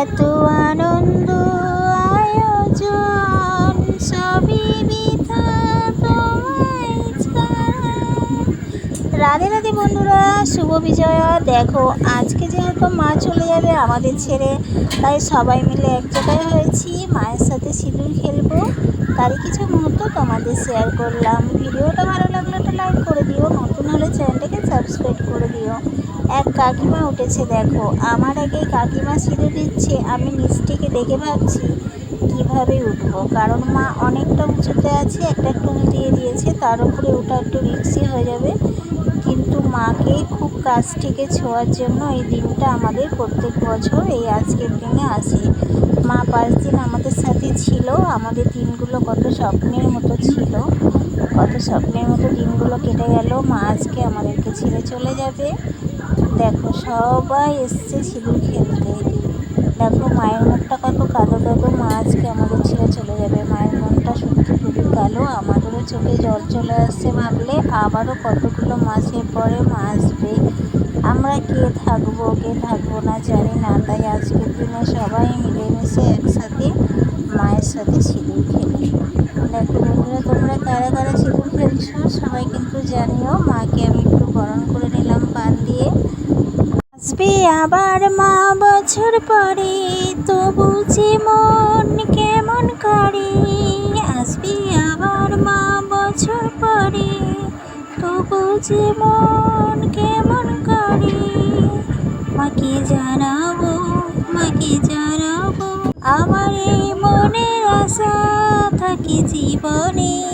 এত আনন্দ, আয়োজন, সবই রাধে রাধে বন্ধুরা, শুভ বিজয়া। দেখো, আজকে যেহেতু মা চলে যাবে আমাদের ছেড়ে, তাই সবাই মিলে এক জায়গায় হয়েছি, মায়ের সাথে সিঁদুর খেলব। তারই কিছু মুহূর্ত তোমাদের শেয়ার করলাম। ভিডিওটা ভালো লাগলে তো লাইক করে চ্যানেলটাকে সাবস্ক্রাইব করে দিও। এক কাকিমা উঠেছে, দেখো। আমার আগে কাকিমা সিঁদুর দিচ্ছে, আমি নিচ থেকে দেখে ভাবছি, কীভাবে উঠবো? কারণ মা অনেকটা উঁচুতে আছে, একটা টুল দিয়ে দিয়েছে, তার উপরে ওটা একটু রিক্সি হয়ে যাবে। কিন্তু মাকে খুব কাছ থেকে ছোঁয়ার জন্য এই দিনটা আমাদের প্রত্যেক বছর, এই আজকের দিনে আসে। মা পাঁচ দিন আমাদের সাথে ছিল, আমাদের দিনগুলো কত স্বপ্নের মতো ছিল। কত স্বপ্নের মতো দিনগুলো কেটে গেল। মা আজকে আমাদেরকে ছেড়ে চলে যাবে। দেখো, সবাই এসছে সিঁদুর খেলতে। দেখো, মায়ের মুখটা কত কালো কালো মা আজকে আমাদের ছেড়ে চলে যাবে। মায়ের মনটা সত্যি খুবই কালো। আমাদেরও চোখে জল চলে আসছে ভাবলে। আবারও কতগুলো মাসের পরে মা আসবে। আমরা কে থাকব কে থাকব না জানি না। তাই আজকের দিনে সবাই মিলেমিশে একসাথে মায়ের সাথে সিঁদুর খেলি। কারা সিঁদুর খেলছো সবাই কিন্তু জানিও, মাকে আমি একটু বরণ করে নিলাম, পান দিয়ে। আসবে আবার মা বছর পরে, তবু যে মন কেমন করে। আসবে আবার মা বছর পরে, তবু যে মন কেমন করে। মাকে জানাব মাকে জানাব, আমার এই মনের আশা থাকে জীবনে।